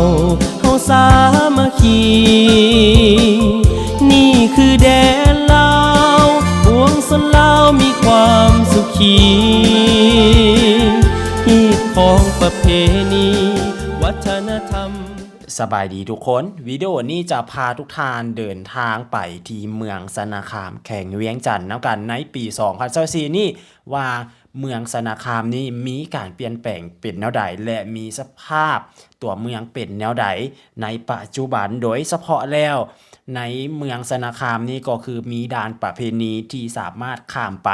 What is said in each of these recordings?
เผ่าเฮาสามัคคี นี่คือแดนลาวปวงสนลาวมีความสุขีฮีดของประเพณี วัฒนธรรม สบายดีทุกคน วิดีโอนี้จะพาทุกทานเดินทางไปที่เมืองสนาคามแข่งเวียงจันทน์นำกันในปี 2024นี่ว่าเมืองสนาคามนี้มีการเปลี่ยนแปลงเป็นแนวใดและมีสภาพ ตัวเมืองเป็นแนวใดในปัจจุบันโดยเฉพาะแล้ว ในเมืองสนาคามนี่ก็คือมีด่านประเพณีที่สามารถข้ามไป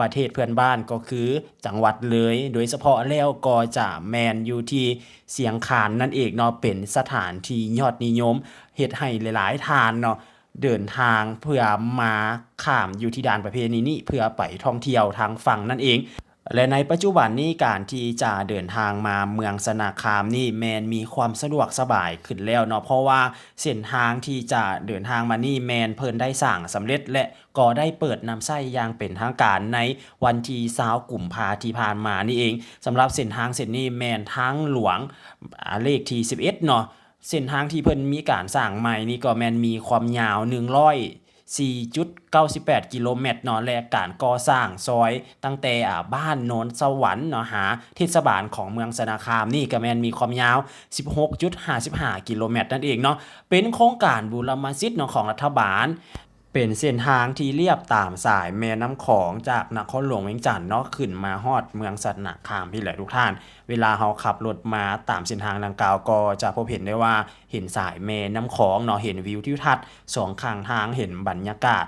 ประเทศเพื่อนบ้านก็คือจังหวัดเลย โดยเฉพาะแล้วก็จะแมนอยู่ที่เสียงคานนั่นเองเนาะเป็นสถานที่ยอดนิยมเฮ็ดให้หลาย ๆ ทานเนาะเดินทางเพื่อมาข้ามอยู่ที่ด่านประเพณีนี้เพื่อไปท่องเที่ยวทางฝั่งนั่นเอง และในปัจจุบันนี้การที่จะเดินทางมาเมืองสนาคามนี่แมนมีความสะดวกสบายขึ้นแล้วเนาะเพราะว่าเส้นทางที่จะเดินทางมานี่แมนเพิ่นได้สร้างสำเร็จ และก็ได้เปิดนำไส้อย่างเป็นทางการในวันที่20กุมภาที่ผ่านมานี่เองสำหรับเส้นทางเส้นนี้แมนทางหลวงเลขที่11เนาะเส้นทางที่เพิ่นมีการสร้างใหม่นี่ก็แมนมีความยาว100 4.98 กิโลเมตรเนาะและการก่อสร้างซอย ตั้งแต่บ้านโนนสวรรค์เนาะหาเทศบาลของเมืองสนาคามนี่ก็แมนมีความยาว 16.55 กิโลเมตรนั่นเองเนาะเป็นโครงการบูรมสิทธิ์เนาะของรัฐบาล เป็นเส้นทางที่เรียบตามสายแม่น้ำของจากนครหลวงเวียงจันทน์เนาะขึ้นมาฮอดเมืองสนาคามพี่แหละทุกท่าน เวลาเราขับรถมาตามเส้นทางดังกล่าวก็จะพบเห็นได้ว่าเห็นสายแม่น้ำของเนาะเห็นวิวทิวทัศน์สองข้างทางเห็นบรรยากาศ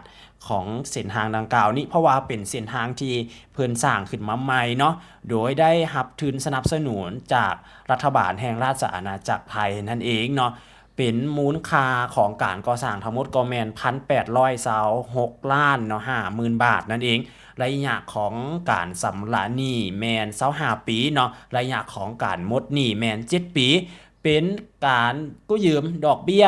ของเส้นทางดังกล่าวนี้เพราะว่าเป็นเส้นทางที่เพิ่นสร้างขึ้นมาใหม่เนาะโดยได้รับทุนสนับสนุนจากรัฐบาลแห่งราชอาณาจักรไทยนั่นเองเนาะ เป็นมูลค่าของการก่อสร้างทั้งหมดก็แมนพันแปดร้อยเสาหกล้านเนาะห้าหมื่นบาทนั่นเองระยะของการสำระหนี้แมนเสาหาปีเนาะระยะของการมดหนี้แมนเจ็ดปี เป็นการกู้ยืมดอกเบี้ย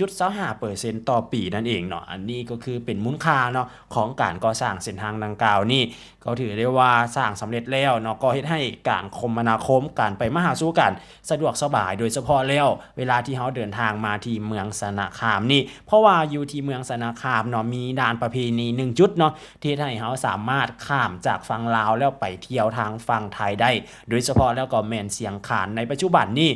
1.25%ต่อปีนั่นเองเนาะ อันนี้ก็คือเป็นมูลค่าเนาะของการก่อสร้างเส้นทางดังกล่าวนี่ก็ถือได้ว่าสร้างสำเร็จแล้วเนาะก็เฮ็ดให้การคมนาคมการไปมาหาสู่กันสะดวกสบายโดยเฉพาะแล้ว เวลาที่เขาเดินทางมาที่เมืองสนาคามนี่ เพราะว่าอยู่ที่เมืองสนาคามเนาะมีด่านประเพณีหนึ่งจุดเนาะที่ให้เขาสามารถข้ามจากฝั่งลาวแล้วไปเที่ยวทางฝั่งไทยได้ โดยเฉพาะแล้วก็แมนเสียงขานในปัจจุบันนี่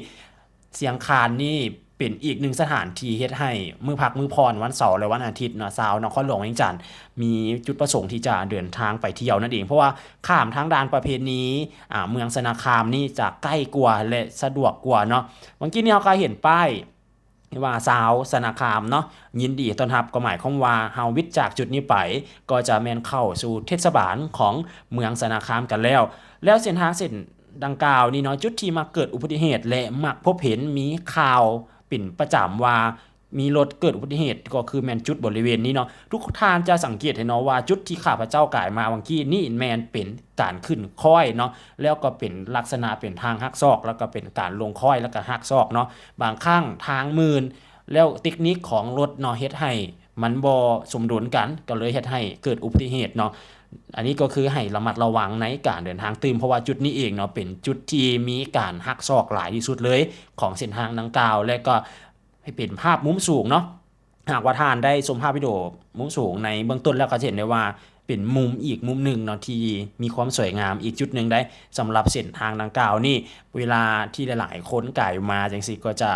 เสียงคานนี่เป็นอีกหนึ่งสถานที่เฮ็ดให้มือพักมือพรวันเสาร์และวันอาทิตย์เนาะสาวนครหลวงเวียงจันทน์มีจุดประสงค์ที่จะเดินทางไปเที่ยวนั่นเองเพราะว่าข้ามทางด่านประเพณีอ่าเมืองสนาคามนี่จะใกล้กว่าและสะดวกกว่าเนาะเมื่อกี้นี่เราก็เห็นป้ายว่าสาวสนาคามเนาะยินดีต้อนรับก็หมายความว่าเฮาวิทย์จากจุดนี้ไป ก็จะแม่นเข้าสู่เทศบาลของเมืองสนาคามกันแล้ว แล้วเส้นทางเส้น ดังกล่าวนี่เนาะจุดที่มาเกิดอุบัติเหตุ และมักพบเห็นมีข่าวปิ่นประจำว่ามีรถเกิดอุบัติเหตุก็คือแมนจุดบริเวณนี้เนาะทุกท่านจะสังเกตเห็นเนาะว่าจุดที่ข้าพเจ้ากายมาวังกี้นี่แมนเป็นการขึ้นค่อยเนาะแล้วก็เป็นลักษณะเป็นทางหักซอก แล้วก็เป็นการลงค่อยแล้วก็หักซอกเนาะบางข้างทางมืนแล้วเทคนิคของรถเนาะเฮ็ดให้มันบ่สมดุลกันก็เลยเฮ็ดให้เกิดอุบัติเหตุเนาะ อันนี้ก็คือให้ระมัดระวังในการเดินทางตื่นเพราะว่าจุดนี้เองเนาะเป็นจุดที่มีการหักซอกหลายที่สุดเลยของเส้นทางดังกล่าว และก็ให้เป็นภาพมุมสูงเนาะหากว่าท่านได้ชมภาพวิดีโอมุมสูงในเบื้องต้นแล้วก็จะเห็นได้ว่าเป็นมุมอีกมุมหนึ่งเนาะที่มีความสวยงามอีกจุดหนึ่งได้สำหรับเส้นทางดังกล่าวนี่เวลาที่หลายๆคนก่ายมาจังสิก็จะ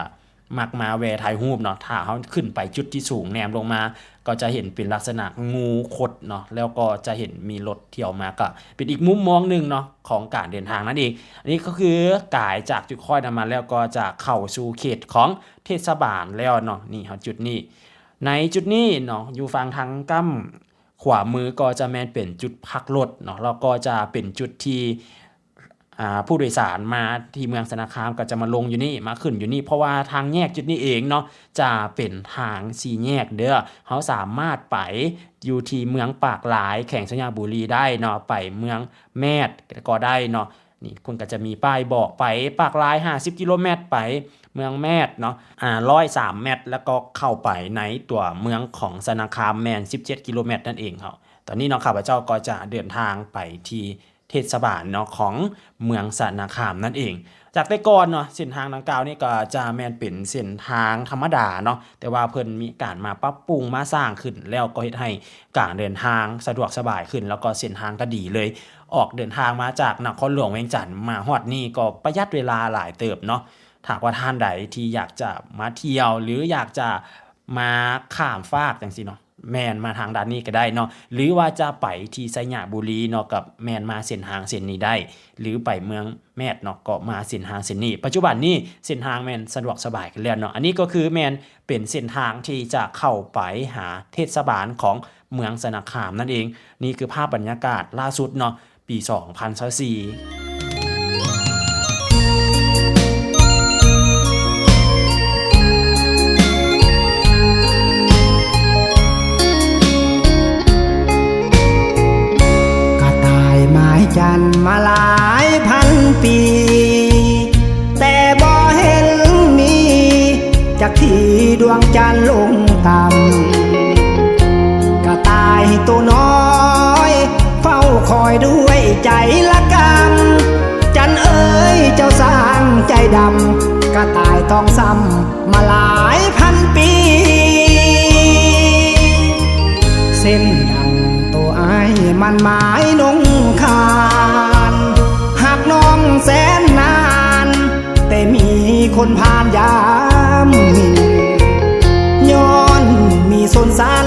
มักมาแวถ่ายรูปเนาะถ้าเขาขึ้นไปจุดที่สูงแนมลงมา ก็จะเห็นเป็นลักษณะงูคดเนาะแล้วก็จะเห็นมีรถเที่ยวมาก็เป็นอีกมุมมองหนึ่งเนาะของการเดินทางนั่นเองอันนี้ก็คือกายจากจุดค่อยนำมาแล้วก็จะเข้าสู่เขตของเทศบาลแล้วเนาะนี่ครับจุดนี้ ในจุดนี้เนาะอยู่ฝั่งทางกั้มขวามือก็จะแมนเป็นจุดพักรถเนาะแล้วก็จะเป็นจุดที่ ผู้โดยสารมาที่เมืองสนาคามก็จะมาลงอยู่นี่มาขึ้นอยู่นี่เพราะว่าทางแยกจุดนี้เองเนาะจะเป็นทางสี่แยกเด้อเขาสามารถไปอยู่ที่เมืองปากหลาย แข่งสัญญาบุรีได้เนาะไปเมืองแมดก็ได้เนาะนี่คุณก็จะมีป้ายบอกไปปากหลาย 50 กิโลเมตรไปเมืองแมดเนาะอ่าร้อยสามเมตร แล้วก็เข้าไปในตัวเมืองของสนาคามแมน 17 กิโลเมตรนั่นเองครับตอนนี้เนาะข้าพเจ้าก็จะเดินทางไปที่ ทศบาลเนาะของเมืองสนาคามนั่นเอง จากแต่ก่อนเนาะเส้นทางดังกล่าวนี่ก็จะแมนเป็นเส้นทางธรรมดาเนาะแต่ว่าเพิ่นมีการมาปรับปรุงมาสร้างขึ้น แล้วก็เฮ็ดให้การเดินทางสะดวกสบายขึ้น แล้วก็เส้นทางก็ดีเลย ออกเดินทางมาจากนครหลวงเวียงจันทน์มาฮอดนี่ก็ประหยัดเวลาหลายเติบเนาะถ้าว่าท่านใดที่อยากจะมาเที่ยวหรืออยากจะมาข้ามฟากจังซี่เนาะ แมนมาทางด้านนี้ก็ได้เนาะหรือว่าจะไปที่ไซยะบุรีเนาะกับแมนมาเส้นทางเส้นนี้ได้ หรือไปเมืองแมดเนาะก็มาเส้นทางเส้นนี้ ปัจจุบันนี้เส้นทางแมนสะดวกสบายขึ้นแล้วเนาะอันนี้ก็คือแมนเป็นเส้นทางที่จะเข้าไปหาเทศบาลของเมืองสนาคามนั่นเอง นี่คือภาพบรรยากาศล่าสุดเนาะปี 2024 ม้จันมาหลายพันปี แต่บ่เห็นมีจากที่ดวงจันทร์ลงต่ำกระตายตัวน้อย เฝ้าคอยด้วยใจละกำจันเอ๋ยเจ้าสร้างใจดำกระตายต้องซ้ำมาหลายพันปี เส้นดังตัวไอ้มันมา คนผ่านยามมินย้อนมีสนสัน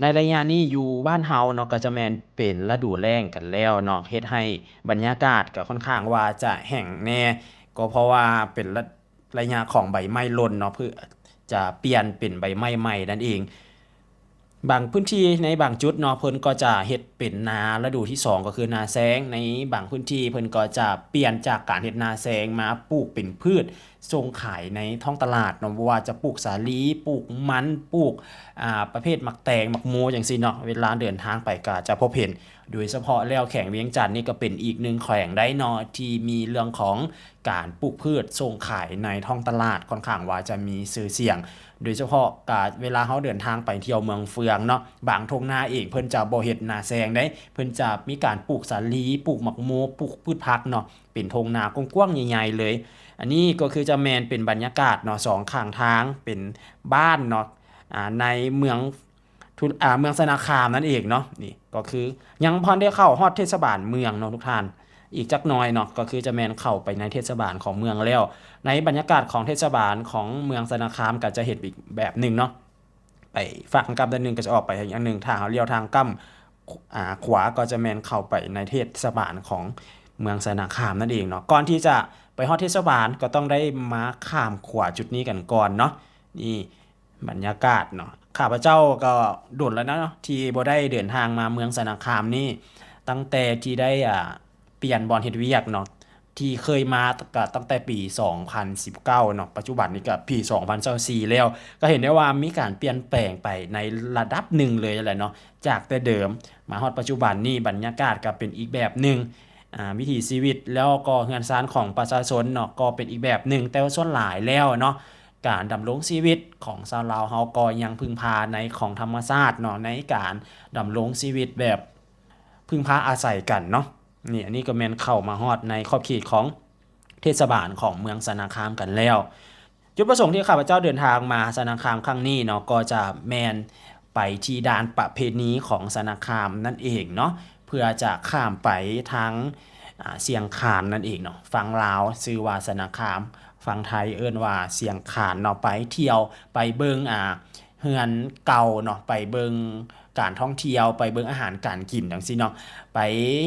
ในระยะนี้อยู่บ้านเฮาเนาะก็จะแมนเป็นฤดูแล้งกันแล้วเนาะเฮ็ดให้บรรยากาศก็ค่อนข้างว่าจะแห้งแน่ก็เพราะว่าเป็นระระยะของใบไม้ล่นเนาะเพื่อจะเปลี่ยนเป็นใบไม้ใหม่นั่นเอง บางพื้นที่ในบางจุดเนาะเพิ่นก็จะเฮ็ดเป็นนาฤดูที่ 2 ก็คือนาแซงในบางพื้นที่เพิ่นก็จะเปลี่ยนจากการเฮ็ดนาแซงมาปลูกเป็นพืชส่งขายในท้องตลาดเนาะว่าจะปลูกสาลีปลูกมันปลูกอ่าประเภทหมักแตงหมักโมจังซี่เนาะเวลาเดินทางไปก็จะพบเห็น โดยเฉพาะแล้วแข่งเวียงจันทน์นี่ก็เป็นอีกหนึ่งแขวงได้เนาะที่มีเรื่องของการปลูกพืชส่งขายในท้องตลาดค่อนข้างว่าจะมีชื่อเสียง โดยเฉพาะกาเวลาเขาเดินทางไปเที่ยวเมืองเฟืองเนาะบางทงนาเองเพิ่นจะบ่เฮ็ดนาแซงได้ เพิ่นจะมีการปลูกสาลีปลูกหมักโมปลูกพืชผักเนาะเป็นทงนากว้างๆใหญ่ๆเลย อันนี้ก็คือจะแมนเป็นบรรยากาศเนาะสองข้างทางเป็นบ้านเนาะในเมืองทุอ่าเมืองสนาคามนั่นเองเนาะนี่ก็คือยังพอได้เข้าฮอดเทศบาลเมืองเนาะทุกท่าน อีกจักหน่อยเนาะก็คือจะแมนเข้าไปในเทศบาลของเมืองแล้ว ในบรรยากาศของเทศบาลของเมืองสนาคามก็จะเห็นอีกแบบหนึ่งเนาะไปฝั่งกำด้านหนึ่งก็จะออกไปอย่างหนึ่งทางเลี้ยวทางกั้มอ่าขวาก็จะแมนเข้าไปในเทศบาลของเมืองสนาคามนั่นเองเนาะก่อนที่จะ ไปฮอดเทศบาลก็ต้องได้มาข้ามขวาจุดนี้กันก่อนเนาะนี่บรรยากาศเนาะข้าพเจ้าก็โดนแล้วนะเนาะที่บ่ได้เดินทางมาเมืองสนาคามนี่ตั้งแต่ที่ได้อ่าเปลี่ยนบอลเฮดเวียกเนาะที่เคยมาก็ตั้งแต่ปี 2019เนาะปัจจุบันนี้ก็ปี 2024แล้ว ก็เห็นได้ว่ามีการเปลี่ยนแปลงไปในระดับหนึ่งเลยแหละเนาะจากแต่เดิมมาฮอดปัจจุบันนี้บรรยากาศก็เป็นอีกแบบหนึ่ง วิถีชีวิตแล้วก็เฮือนซานของประชาชนเนาะก็เป็นอีกแบบหนึ่งแต่ว่าส่วนหลายแล้วเนาะการดำรงชีวิตของชาวลาวเฮาก็ยังพึ่งพาในของธรรมชาติเนาะในการดำรงชีวิตแบบพึ่งพาอาศัยกันเนาะนี่อันนี้ก็แมนเข้ามาฮอดในขอบเขตของเทศบาลของเมืองสนาคามกันแล้ว จุดประสงค์ที่ข้าพเจ้าเดินทางมาสนาคามครั้งนี้เนาะก็จะแมนไปที่ด่านประเพณีของสนาคามนั่นเองเนาะ เพื่อจะข้ามไปทางเสียงขานนั่นเองเนาะฟังลาวซื้อว่าสนาคามฟังไทยเอิ้นว่าเสียงขานเนาะไปเที่ยวไปเบิงอ่าเฮือนเก่าเนาะไปเบิงการท่องเที่ยวไปเบิงอาหารการกินจังซี่เนาะไป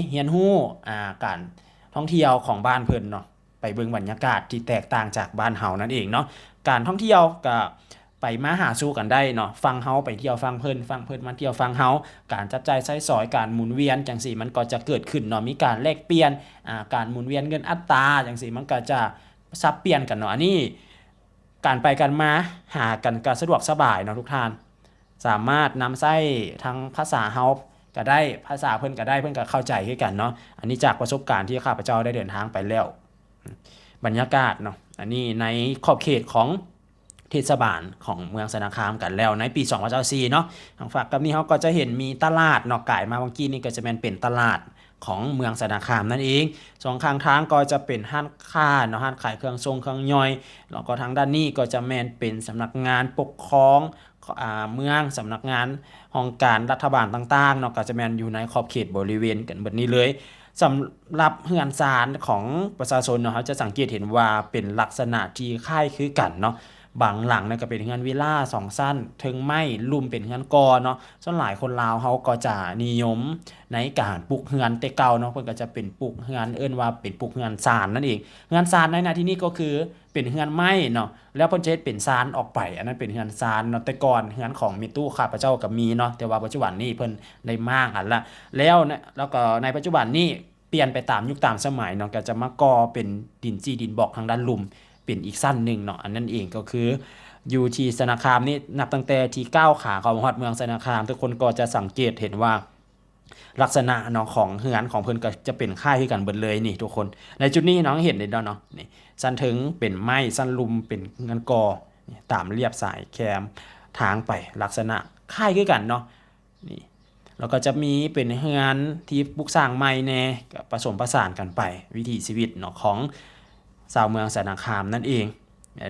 เฮียนฮู้อ่าการท่องเที่ยวของบ้านเพิ่นเนาะไปเบิงบรรยากาศที่แตกต่างจากบ้านเฮานั่นเองเนาะการท่องเที่ยวก็ ไปมาหาสู่กันได้เนาะฟังเฮาไปเที่ยวฟังเพิ่นฟังเพิ่นมาเที่ยวฟังเฮาการจับจ่ายใช้สอยการหมุนเวียนจังซี่มันก็จะเกิดขึ้นเนาะมีการแลกเปลี่ยนอ่าการหมุนเวียนเงินอัตราจังซี่มันก็จะซับเปลี่ยนกันเนาะอันนี้ การไปกันมาหากันก็สะดวกสบายเนาะทุกท่าน สามารถนำไส้ทั้งภาษาเฮาก็ได้ภาษาเพิ่นก็ได้เพิ่นก็เข้าใจคือกันเนาะอันนี้จากประสบการณ์ที่ข้าพเจ้าได้เดินทางไปแล้ว บรรยากาศเนาะอันนี้ในขอบเขตของ เทศบาลของเมืองสนาคามกันแล้วในปี 2024เนาะทางฝั่งกับนี้เขาก็จะเห็นมีตลาดเนาะกายมาเมื่อกี้นี่ก็จะแม่นเป็นตลาดของเมืองสนาคามนั่นเองสองข้างทางก็จะเป็นห้านค้าเนาะห้านขายเครื่องทรงเครื่องย่อย แล้วก็ทางด้านนี้ก็จะแมนเป็นสำนักงานปกครองเมืองสำนักงานห้องการรัฐบาลต่างๆเนาะก็จะแมนอยู่ในขอบเขตบริเวณกันแบบนี้เลยสำหรับเฮือนซานของประชาชนเนาะเขาจะสังเกตเห็นว่าเป็นลักษณะที่คล้ายคือกันเนาะ บางหลังเนี่ยก็เป็นเฮือนวิลล่าสองสั้นเทิงไม้ลุ่มเป็นเฮือนกอเนาะส่วนหลายคนลาวเขาก็จะนิยมในการปลูกเฮือนแต่เก่าเนาะเพิ่นก็จะเป็นปลูกเฮือนเอิ้นว่าเป็นปลูกเฮือนซานนั่นเองเฮือนซานในนาที่นี้ก็คือเป็นเฮือนไม้เนาะแล้วเพิ่นจะเฮ็ดเป็นซานออกไป อันนั้นเป็นเฮือนซานเนาะแต่ก่อนเฮือนของมีตู้ข้าพเจ้าก็มีเนาะแต่ว่าปัจจุบันนี้เพิ่นได้มากอันละแล้วเนี่ยแล้วก็ในปัจจุบันนี้เปลี่ยนไปตามยุคตามสมัยเนาะก็จะมาก่อเป็นดินจีดินบอกทางด้านลุ่ม เป็นอีกสั้นหนึ่งเนาะอันนั้นเองก็คืออยู่ที่สนาคามนี่นับตั้งแต่ที่ก้าวขาของฮอดเมืองสนาคาม ทุกคนก็จะสังเกตเห็นว่าลักษณะเนาะของเฮือนของเพิ่นก็จะเป็นค่ายคือกันเบิดเลยนี่ทุกคน ในจุดนี้น้องเห็นเลยเนาะเนาะนี่สั้นถึงเป็นไม้สั้นลุมเป็นเงินกอตามเรียบสายแคมทางไปลักษณะค่ายคือกันเนาะนี่แล้วก็จะมีเป็นเฮือนที่ปลูกสร้างใหม่แน่ผสมผสานกันไปวิถีชีวิตเนาะของ ชาวเมืองสนาคามนั่นเอง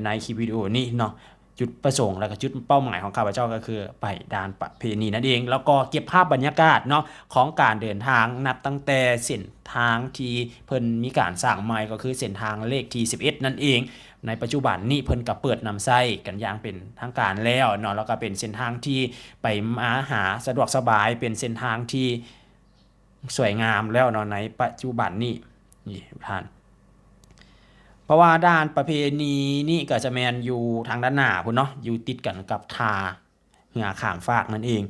ในคลิปวิดีโอนี้เนาะจุดประสงค์และก็จุดเป้าหมายของข้าพเจ้าก็คือไปดานประเพณีนั่นเอง แล้วก็เก็บภาพบรรยากาศเนาะของการเดินทางนับตั้งแต่เส้นทางที่เพิ่นมีการสร้างใหม่ก็คือเส้นทางเลขที่11 นั่นเอง ในปัจจุบันนี้เพิ่นก็เปิดนำไส้กันอย่างเป็นทางการแล้วเนาะแล้วก็เป็นเส้นทางที่ไปมาหาสะดวกสบายเป็นเส้นทางที่สวยงามแล้วเนาะในปัจจุบันนี้นี่ท่าน ราะว่าด้านประเพณีนี่ก็จะแมนอยู่ทางด้านหน้าพุ่นเนาะอยู่ติดกันกับทาเหือข้ามฟากนั่นเอง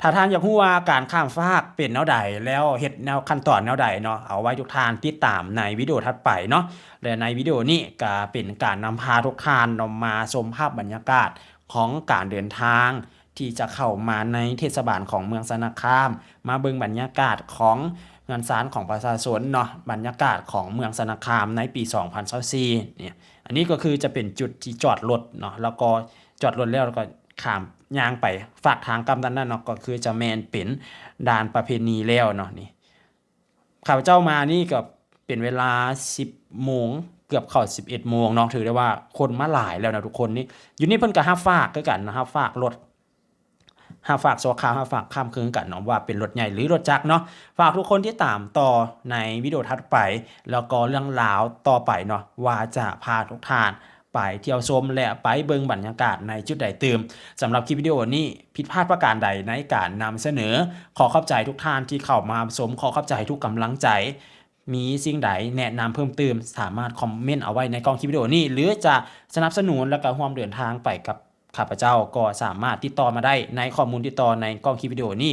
ถ้าท่านอยากรู้ว่าการข้ามฟากเป็นแนวใดแล้วเฮ็ดแนวขั้นตอนแนวใดเนาะเอาไว้ทุกท่านติดตามในวิดีโอถัดไปเนาะและในวิดีโอนี้ก็เป็นการนำพาทุกท่านนามาชมภาพบรรยากาศของการเดินทางที่จะเข้ามาในเทศบาลของเมืองสนาคาม มาเบิ่งบรรยากาศของ เงินสารของประชาชนเนาะบรรยากาศของเมืองสนาคามในปี 2024เนี่ยอันนี้ก็คือจะเป็นจุดที่จอดรถเนาะแล้วก็จอดรถแล้วแล้วก็ข้ามยางไปฝากทางกำดันนั่นเนาะก็คือจะแมนเป็นด่านประเพณีแล้วเนาะนี่ข้าพเจ้ามานี่ก็เป็นเวลา 10โมงเกือบเข้า11โมงเนาะถือได้ว่าคนมาหลายแล้วนะทุกคนนี่อยู่นี่เพิ่นก็ห้าฝากคือกันนะครับฝากรถ หาฝากโซคาหาฝากข้ามคืนกันเนาะว่าเป็นรถใหญ่หรือรถจักรเนาะฝากทุกคนที่ตามต่อในวิดีโอถัดไป แล้วก็เรื่องราวต่อไปเนาะว่าจะพาทุกท่านไปเที่ยวชมและไปเบิงบรรยากาศในจุดใดเติมสำหรับคลิปวิดีโอนี้ผิดพลาดประการใดในการนำเสนอ ขอขอบใจทุกท่านที่เข้ามาชมขอขอบใจทุกกำลังใจมีสิ่งใดแนะนำเพิ่มเติมสามารถคอมเมนต์เอาไว้ในกล้องคลิปวิดีโอนี้ หรือจะสนับสนุนและก็ร่วมเดินทางไปกับ ข้าพเจ้าก็สามารถติดต่อมาได้ในข้อมูลติดต่อในกล้องคลิปวิดีโอนี้